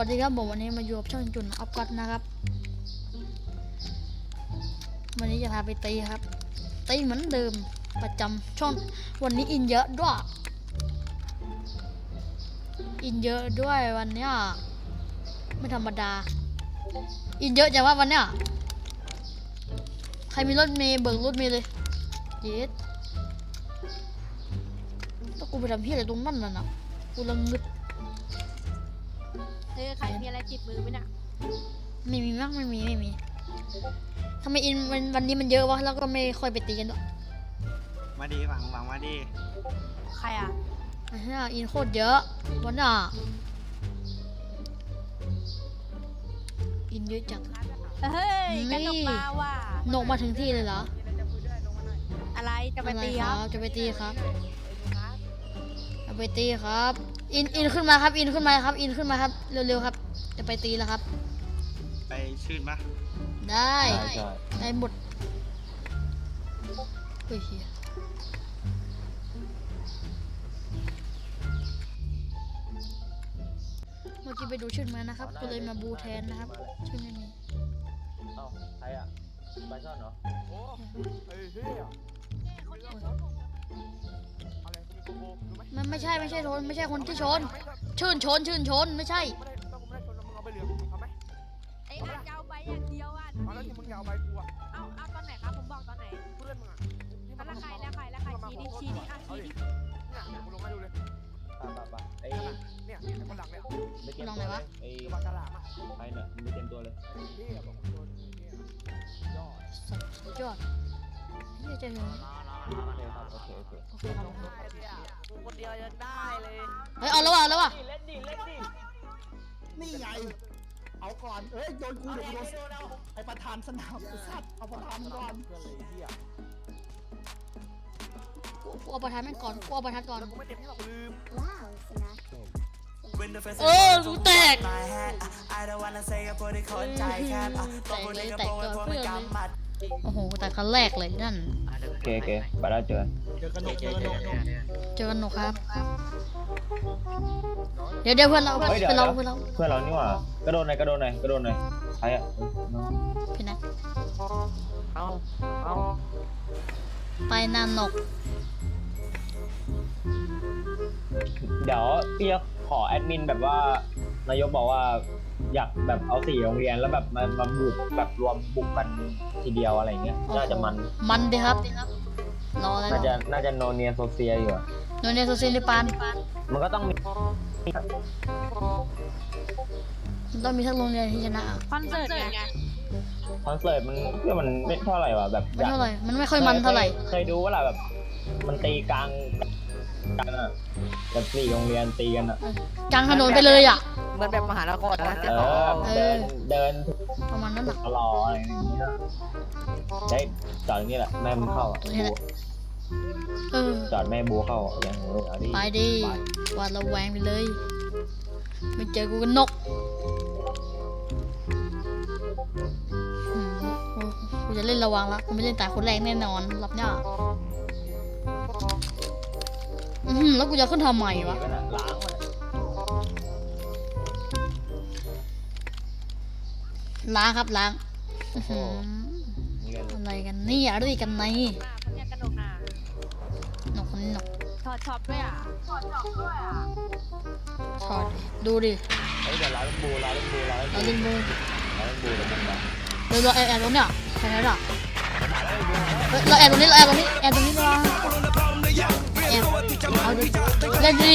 วัสดีครับผมวันนี้มาอยู่กับช่องจุนออฟกัสนะครับ วันนี้จะพาไปตีครับตีเหมือนเดิมประจำช่องวันนี้อินเยอะด้วยอินเยอะด้วยวันเนี้ยไม่ธรรมดา อินเยอะจังว่าวันเนี้ยใครมีรถเมย์เบิกรถเมย์เลยเย็ดต้องกูไปทำพี่อะไรตรงนั้นน่ะนะกูละงึด เออใครมีอะไรติดมือไหมน่ะไม่มีมั้งไม่มีไม่มีทำไมอินวันวันนี้มันเยอะวะแล้วก็ไม่ค่อยไปตีกันด้วยมาดีหวังหวังมาดีใครอะไอ้เหี้ยอินโคตรเยอะวันน่ะอินเยอะจังเฮ้ยนี่กระนกมาว่ะนกมาถึงที่เลยเหรออะไรจะไปอะไรตีคครัรับบจะไปตีครับจะไปตีครับ อินอินขึ้นมาครับ อินขึ้นมาครับ อินขึ้นมาครับ เร็วๆครับ จะไปตีแล้วครับ ไปชื่นปะได้ใช่ใช่ได้หมดเฮ้ยเฮียเมื่อกี้ไปดูชื่อมานะครับ ก็เลยมาบูแทนนะครับ ชื่อไม่มีเอ้าใครอะปลาช่อนเหรอ โอ้เฮ้ยเฮ้ย อะไรกูมีโกโก้รู้ไหมมันไม่ใช่ไม่ใช่ชน ไม่ใช่คนที่ชนชื่นชน ชื่นชน ไม่ใช่ ไม่ได้ต้องกูไม่ได้ชนแล้วมึงเอาไปเหลืองเอาไหมไอ้ยมันจะเอาไปอย่างเดียวอะเอาแล้วที่มึงจะเอาไปกูอะเอาเอาตอนไหนครับผมบอกตอนไหนเพื่อนมึงอะที่แล้วมันใครแล้วใครแล้วใครชี้ดิชี้ดิอะเอาชี้ดิดิเนี่ยเดี๋ยวกูลงให้ดูเลยปะปะปะไอ้เนี่ยไอ้คนหลังเนี่ยไม่เตรียมตัวเลยไอ้คือปากกาหลามอะใครเนี่ยไม่เตรียมตัวเลยนี่บอกกูโดนเนี่ยยอดสุดยอดนี่จะถึง โอเคครับโอเคโอเคโอเคครับได้เนี่ยกูคนเดียวยังได้เลยเฮ้ยเอาแล้วว่ะเอาแล้วว่ะเล่นดิเล่นดินี่ไง เอาก่อน เอ้ยโดนกูเดี๋ยวกูโดนไอประธานสนามไอ้สัตว์เอาประธานก่อนเพื่อนเลยเฮียกูกูเอาประทัดแม่งก่อนกูเอาประทัดก่อนแล้วกูไม่เต็มที่หรอกลืมเออรู้แตก I don't wanna say กับคนที่คนใจแคบอะแตบอกกคนเลยที่กระแตกโปรงตัวไว้พวกเพื่มัอนนเลยกำหมัด โอ้โหแต่ครั้งแรกเลยนั่น โอเคโอเคไปแล้วเจอกันเจอกันหนกเจอกันหนกเจอกันหนูครับ เดี๋ยวเดี๋ยวเพื่อนเราเฮ้ยเดี๋ยวเพื่อนเราเดี๋ยวเพื่อนเราเพื่อนเรานี่หว่ากระโดดหน่อยกระโดดหน่อยกระโดดหน่อยใครอะเอ้ยน้องพี่นัทเอาเอาไปนานนกเดี๋ยวพี่จะขอแอดมินแบบว่านายกบอกว่า อยากแบบเอาสี่โรงเรียนแล้วแบบมามาบุกแบบรวมบุกกันทีเดียวอะไรเงี้ย น่าจะมัน มันดีครับรอแล้วน่าจะน่าจะโนเนียโซเซียอยู่อะโนเนียโซเซียลิปานมันก็ต้องมีมันต้องมีทั้งโรงเรียนที่ชนะคอนเสิร์ตไงคอนเสิร์ตมันเพื่อมันไม่เท่าไหร่ว่ะแบบไม่เท่าไหร่มันไม่ค่อยมันเท่าไหร่คเคยดูว่าล่ะแบบ มันตีกลางกันอะแบบสี่โรงเรียนตีกันอะกลางถนนไปเลยอะ เหมือนแบบมหานครนะเออเอเดิอนเดินประมาณนั้นอะตลอดอะไรอย่างเงี้ยได้จอดอย่างนี้แหละแม่มึงเข้าอะนี่แหละเออ จอดแม่บูเข้าอะอย่างเงี้ยเอาดิไปดิหวาดระแวงไปเลย ไม่เจอกูกันนกอืมกูกูจะเล่นระวังละกูไม่เล่นแต่คนแรกแน่นอนรับเนี่ยอือหือแล้วกูจะขึ้นทำไมวะมันอะล้างมัน ล้างครับล้างอื้อหือนี่กันอะไรกันนี่อะไรกันในหน้าคนเนี้ยกระนกหน้านกคนนี้นกถอดช็อปด้วยอะถอดช็อปด้วยอะถอดดิดูดิเฮ้ยเดี๋ยวร้านบูร้านบูร้านเราบูดินบูร้านบูเดี๋ยวมันมาเดี๋ยวเราแอบแอบตรงเนี้ยใช่ไหมล่ะเฮ้ยเราแอบตรงนี้เราแอบตรงนี้แอบตรงนี้ดีกว่าแอบเอาดิเล่นดิ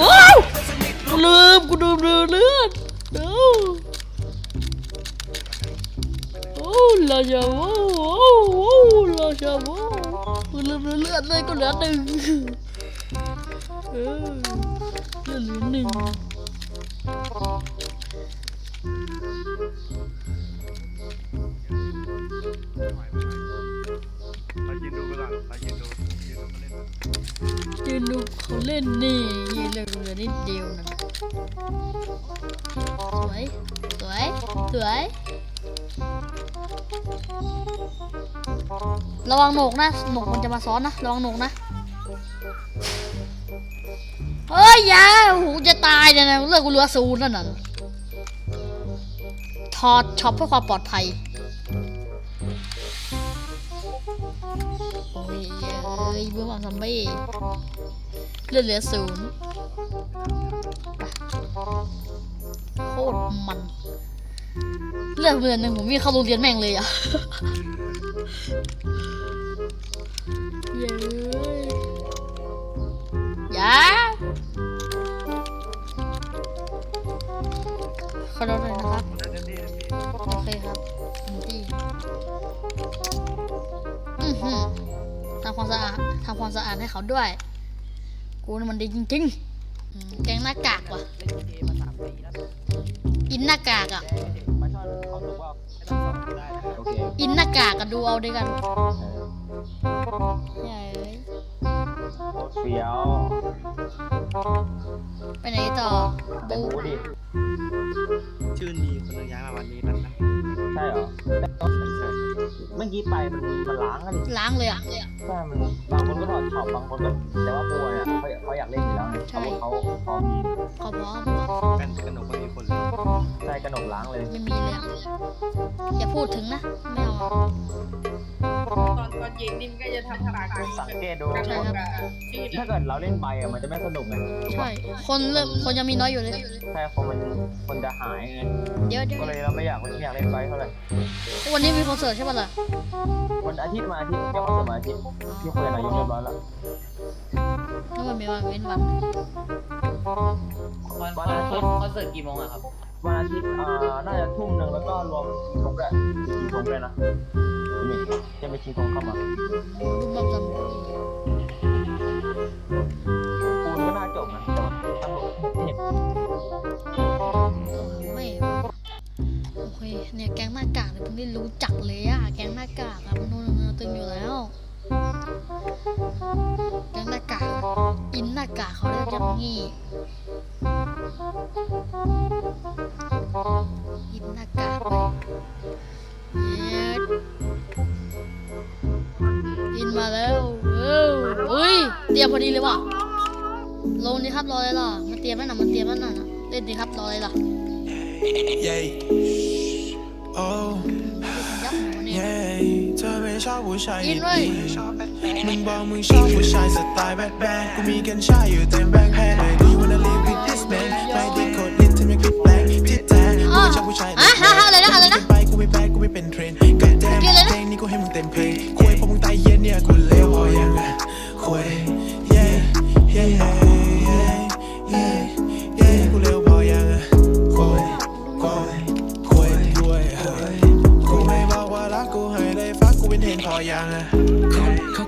ว้าวกูลืมกูลืมลืมเลือดดูโอ้ลาชาโวโอ้โอ้ลาชาโวกูเลือดเลือดเลยก็เหลือหนึ่งเออเลือดเหลือหนึ่ง ยืนดูเขาเล่นยืนดูเขาเล่นนี่ยืนเหลือเหลือนิดเดียวนะสวย สวย สวย ระวังโหนกนะโหนกมันจะมาซ้อนนะ ระวังโหนกนะ เฮ้ยอยาโอ้โหจะตายเนี่ยนะเลือกกูเหลือศูนย์นั่นน่ะถอดช็อปเพื่อความปลอดภัย ยเบื่อความซัมบี้เลือดเหลือศูนย์โคตรมัน เลือดเดือนหนึ่งผมวิ่งเข้าโรงเรียนแม่งเลยอะเย้ยอย่าขอโทษเลยนะครับ โอเคครับดีอือหือ ทำความสะอาดทำความสะอาดให้เขาด้วย กูนี่มันดีจริงๆอืมแกงหน้ากากว่ะ เล่นเกมมาสามปีแล้วอินหน้ากากอะปลาช่อนเขาสุกว่าไม่ต้องสอนกูได้นะโอเคอินหน้ากากอะดูเอาด้วยกันเออเย้ยโคตรเฟี้ยว ไปไหนต่อ แต่บูหมูดิ เมื่อกี้ไปมันมันล้างกันล้างเลยอะ ใช่มันบางคนก็ถอดช็อปบางคนก็แต่ว่าปูเนี่ยเขาเขาอยากเล่นอยู่แล้วไงใช่ เขาเขาพร้อมมีขอพร้อมกันกระหนกไม่มีคนเลยใช่กระหนกล้างเลย ไม่มีเลยอะอย่าพูดถึงนะ ไม่เอาอะ ตอนตอนเย็นนิ่มก็จะทำปากสังเกตดูใช่ครับถ้าเกิดเราเล่นไปอะมันจะไม่สนุกไงใช่ คนเริ่มคนยังมีน้อยอยู่เลย ใช่คนมันคนจะหายไงเดี๋ยวเดี๋ยวก็เลยเราไม่อยากไม่อยากเล่นไปเท่าไหร่วันนี้มีคอนเสิร์ตใช่ปะล่ะวันอาทิตย์มาอาทิตย์เดี๋ยวเขาจะมาอาทิตย์ที่คุยกับนายกเรียบร้อยแล้วนึกว่ามีวันเว้นวันวันอาทิตย์คอนเสิร์ตกี่โมงอะครับวันอาทิตย์อ่าน่าจะทุ่มหนึ่งแล้วก็รวมชิงทงด้วยชิงทงด้วยนะ นี่จะมีชิงทงเข้ามารูปแบบจำปูนก็น่าจบนะแต่ว่าตำรวจเห็นไม่โอเคเนี่ยแก๊งหน้ากากเนี่ยเพิ่งได้รู้จักเลยอะแก๊งหน้ากากอะมันโน่นนตึงอยู่แล้วแก๊งหน้ากากอินหน้ากากเขาเรียกอย่างงี้อินหน้ากากไป เตรียมพอดีเลยว่ะลงดีครับรอเลยล่ะมันเตรียมแล้วนะมันเตรียมแล้วนะเล่นดีครับรอเลยล่ะ Yeah. Oh, ยับหนูเนี่ย yeah. เธอไม่ชอบผู้ชายอินดีเว้ยมึงบอกมึงชอบผู้ชายสไตล์แบดแบดกูมีกัญชาอยู่เต็มแบงค์แพดเลย Do you wanna live with this man ไม่ได้กดลิ้นทำให้คลิปแบงค์ที่แท้กูไม่ชอบผู้ชายอะฮะฮะอะไรนะอะไรนะไปกูไม่แพ้กูไม่เป็นเทรนด์กัดแดมเกลียดเลยนะเพลงนี้กูให้มึงเต็มเพลงคุยพวกมึงตายเย็นเนี่ยกูเลวพอยังอะคุย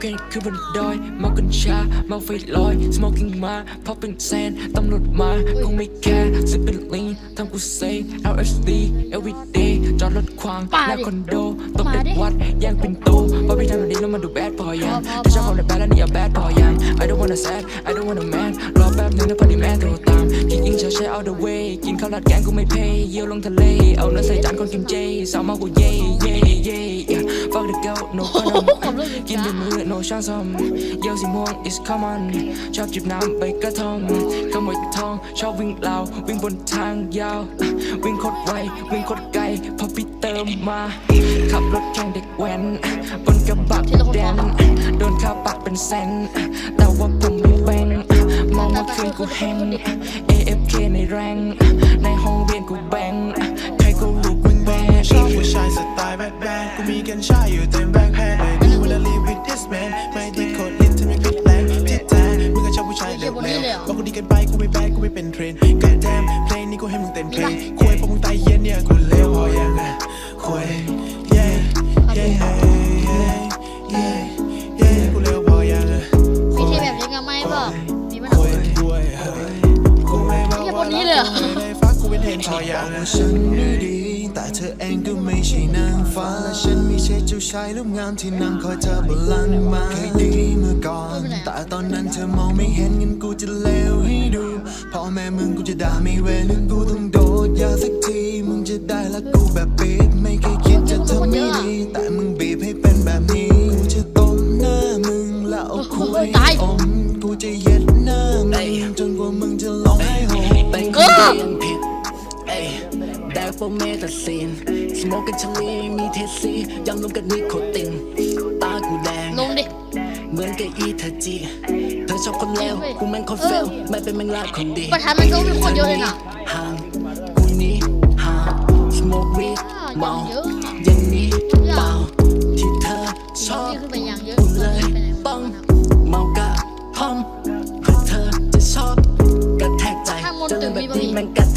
เขาเขาแค่คือบนดอยเมากัญชาเมาไฟลอย smoking มาพอเป็นแซนตำรวจมาคงไม่แคร์สิเป็นลีนทำกูเซ LSD everyday จอดรถควางป่าหน้าดิคอนโดตกมาเด็ดิกวัดแย่งปินโตพอพี่ทำแบบนี้แล้วมันดูแบดพอยังพอพอถ้าชอบความในแบดแล้วนี่อย่าแบดพอยัง I don't wanna sad I don't wanna man รอแป๊บนึงนะพอดีแม่โทรตาม กินยิงเช้าใช้ all the way กินข้าวราดแกงกูไม่เพย์เยี่ยวลงทะเล เอาเนื้อใส่จานคนกินเจสาวมากูเย่เย่เย่ yeah fuck the girl no โอ้ fun โหขับรถเลยกินจ้าด้วยมือ no chance อมเยี่ยวสีม่วง is common ชอบจิบน้ำใบกระท่อมขโมยทองชอบวิ่งราว วิ่งบนทางยาว วิ่งโคตรไว วิ่งโคตรไกลพอพี่เติมมา ขับรถแข่งเด็กแว้นบนกระบะแดนโดนค่าปรับเป็นแสนแต่ว่าผมไม่แบ่งมองว่าคืนกูแฮง AFK ในแรงในห้องเรียนกูแบงใครก็รู้กูแบงชอบผู้ชายสไตล์แบดแบดกูมีกัญชาอยู่เต็มแบงค์แพดเลย Do you wanna live with this man ไม่ได้กดลิ้นทำให้คลิปแรงที่แท้มึงก็ชอบผู้ชายเร็วๆบอกกูดีกันไปกูไม่แบดกูไม่เป็นเทรนด์กัดแดมเพลงนี้กูให้มึงเต็มเพลง กกูเป็นเทนพออยางว่าฉันไม่ดี แต่เธอเองก็ไม่ใช่นางฟ้าและฉันไม่ใช่เจ้าชายรูปงามที่นั่งคอยเธอบนลังมาเคยดีเมื่อก่อน แต่ตอนนั้นเธอมองไม่เห็นงั้นกูจะเลวให้ดูพ่อแม่มึงกูจะด่าไม่เว้นกูต้องโดดยาสักทีมึงจะได้ละกูแบบปีบไม่เคยคิดจะทำไม่ดีแต่มึงบีบให้ แดกโฟเมตาซีนสโมกกันชลีมีเทสซียำลงกับนิโคตินตากูแดงลงดิ เหมือนกับอีเธอจีเธอชอบคนเลวกูแม่งคนเฟลไม่เป็นแม่งลาดคนดีประธานมันก็มีคนเยอะเลยนะห่างกูหนี้ห่างสโมกวีดอ่าเมาเยอะอย่างนี้เปล่าที่เธอชอบนี่คือไปยังเยอะกูเลยไปไหนต้องเมากะท่อมเพื่อเธอจะชอบกระแทกใจถ้ามนต์เจอตึเรื่องงมีแบบบะหมี่นี้แม่งกร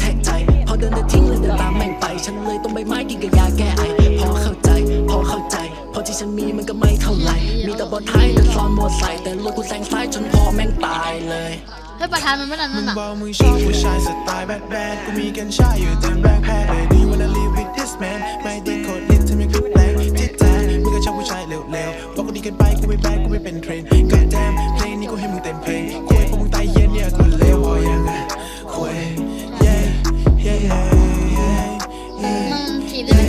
มอไซค์แต่รถกูแซงซ้ายจนพอแม่งตายเลยให้ประธานมันไม่นั่นมึนั่งนน่ะ บอกมึงชอบผู้ชายสไตล์แบดแบดกูมีกัญชาอยู่เต็มแบ็คแพ็ค Baby wanna live with this man ไม่ได้โคตรลิททำไมกูแรงจิตใจมึงก็ชอบผู้ชายเร็วๆบอกกูดีเกันไปกูไม่แบกกูไม่เป็นเทรนด์ God damn เพลงนี้กูให้มึงเต็มเพลงคุยพวกมึงตายเย็นเนี่ยกูเลวพอยังไงคุย yeah yeah yeah yeah yeah มึงถีบได้ไหม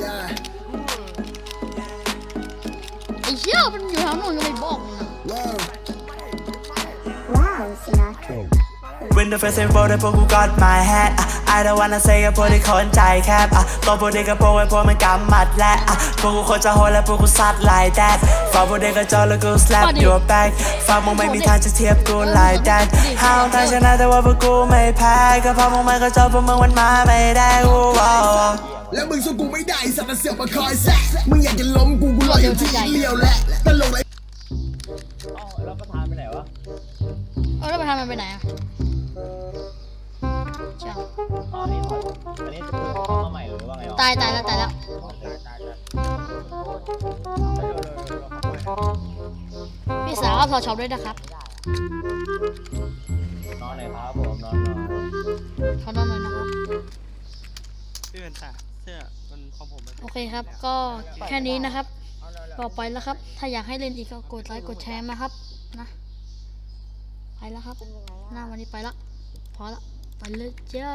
yeah ไอ้เชี่ยมันอยู่ทางโน้นก็ไม่บอกนะ When the first info ได้พวกกู got my hat อะ I don't wanna say กับพวกที่คนใจแคบอะตัวพวกเด็กกับพวกไอ้พวกมันกำมัดและอะพวกกูโคตรจะโหดและพวกกูซัด like that ฝากพวกเด็กกับจอแล้วกู slap your back ฝากมึงไม่มีทางจะเทียบกู like that ห้าวทางชนะแต่ว่าพวกกูไม่แพ้ก็เพราะมึงไม่ก็จอพวกมึงมันมาไม่ได้กูว้าวแล้วมึงสู้กูไม่ได้สัตว์เสียวมาคอยแซะมึงอยากจะล้มกูกูรออยู่ที่เลี้ยวแหละตลกเลยเอ้าแล้วประธานไปไหนวะเอาแล้วประธานมันไปไหนอะ เจ้าอ๋อนี่ขออันนี้จะคือเข้ามาใหม่หรือว่าไงวะตายตายแล้วตายแล้วโอเคตายแล้วเร็วเร็วเร็วเร็วเข้าไปพี่สาวก็ทอช็อปด้วยนะครับนอนหน่อยครับผมนอนหน่อยขอนอนหน่อยนะครับพี่เป็นตาเสื้อมันของผมมันโอเคครับ ก็แค่นี้นะครับต่อไปแล้วครับ ถ้าอยากให้เล่นอีกก็กดไลค์กดแชร์นะครับนะไปแล้วครับ หน้าวันนี้ไปละพอละ ไปเลยจ้า